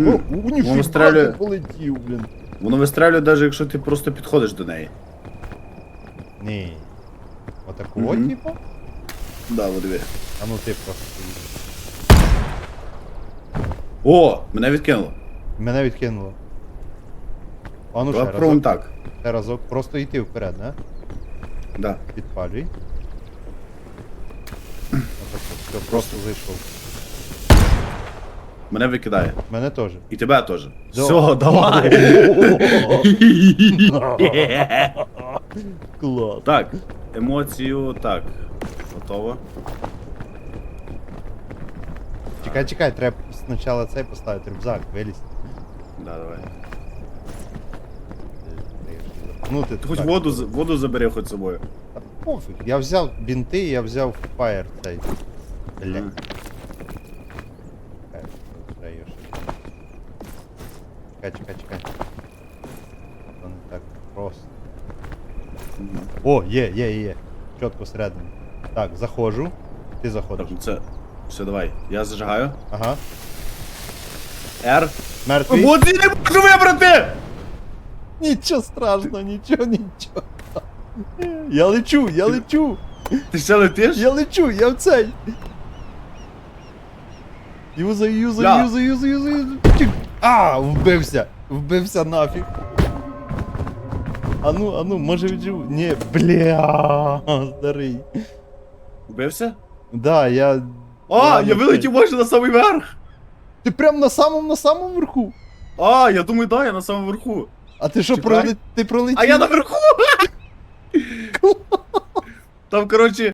Хм. О, у ніфіга стрелює. ти полетів, блін. Воно вистрелює, навіть якщо ти просто підходиш до неї. Ні. Отакого, Мгм. типу? Да, от диви. А ну ти просто. О, мене відкинуло. Мене відкинуло. А ну ще Давай пробуємо так. Ще разок. Просто йти вперед, не? Да. Підпалюй. Отак, все, просто зайшов. Мене викидає. Мене теж. І тебе теж. Все, давай. Клас. так, емоцію, так. Готово. Чекай, чекай, треба спочатку цей поставити рюкзак, вилізь. Да, давай. Ну ти Ти хоч воду, з- воду забери хоч з собою. Та пофіг. Я взяв бінти, я взяв фаєр цей. Бля. Мгм. Чекай, треба його ще. Чекай, чекай, чекай. Це не так просто. О, є, є, є. Чітко всередині. Так, заходжу. Ти заходиш. Так, ну це. Все, давай. Я зажигаю. Ага. R. Мертвий. Емоції не можу вибрати! Нічого страшного, нічого, нічого. Я лечу, я лечу, Ти ще летиш? я лечу, я в цей. Юзаю, юзаю, Бля. юзаю, юзаю, юзаю. Чик. А, вбився. Вбився нафіг. Ану, ану, може відживу. Ні, бля, старий. Вбився? Да, я. А, я вилетів майже на самий верх! Ти прям на самому на самому верху. А, я думаю, да, я на самому верху. А ти що, пролет... ти пролетів? А я наверху! Там, коротше,